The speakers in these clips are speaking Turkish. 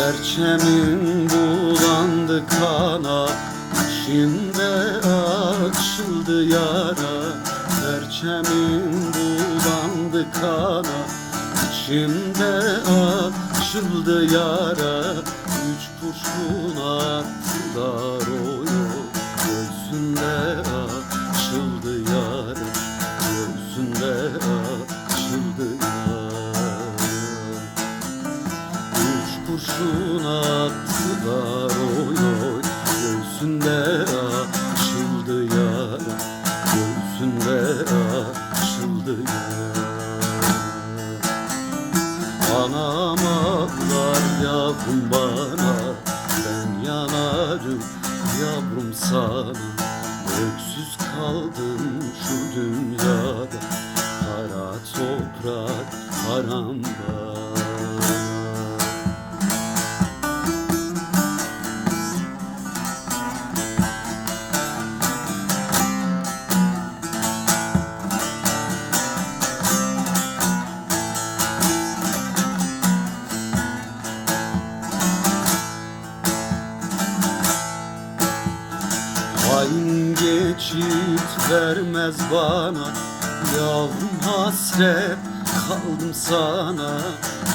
Serçemin bulandı kana İçinde açıldı yara. Serçemin bulandı kana İçinde açıldı yara. Üç kurşun attılar o yol Göğsünde oy oy Göğsünde açıldı yara Göğsünde açıldı yara Anam ağlar yavrum bana Ben yanarım yavrum sana. Öksüz kaldım şu dünyada Kara toprak haram geçit vermez bana. Yavrum hasret kaldım sana.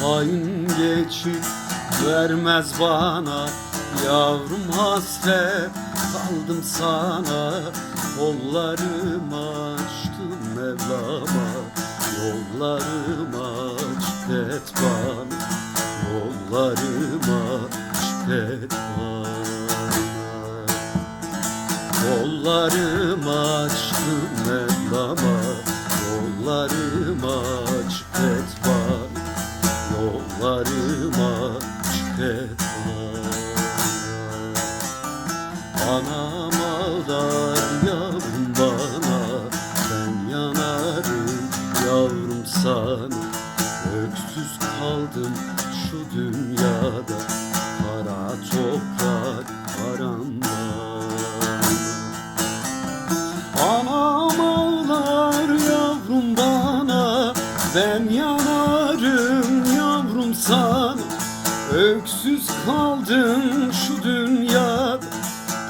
Hain geçit vermez bana. Yavrum hasret kaldım sana. Kollarımı açtım Mevlam'a. Yollarımı açık et bana. Yollarımı açık et bana Kollarım açtım Mevlam'a Yollarım açık et bana Yollarım açık et bana Anam ağlar yavrum bana Ben yanarım yavrum sana. Öksüz kaldım şu dünyada Kara toprak aramda sana Öksüz kaldım şu dünyada.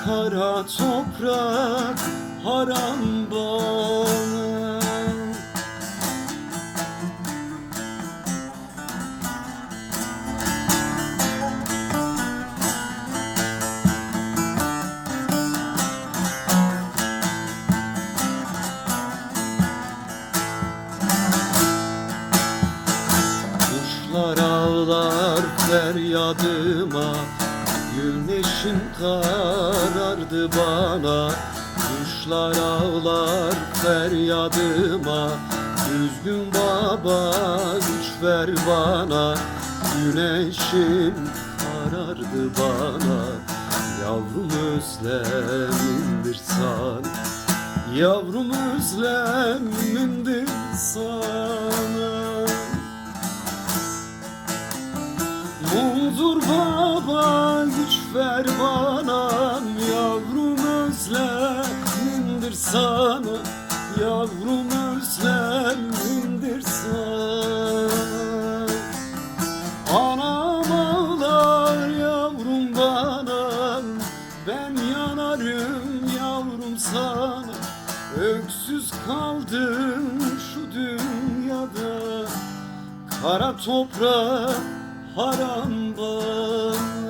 Kara toprak haram feryadıma Güneşin karardı bana. Kuşlar ağlar feryadıma Düzgün baba güç ver bana. Güneşim karardı bana Yavrum özlemindir sana. Yavrum özlemindir sana bana Yavrum özlemindir sana Yavrum özlemindir sana. Anam ağlar yavrum bana Ben yanarım yavrum sana. Öksüz kaldım şu dünyada Kara toprak haram bana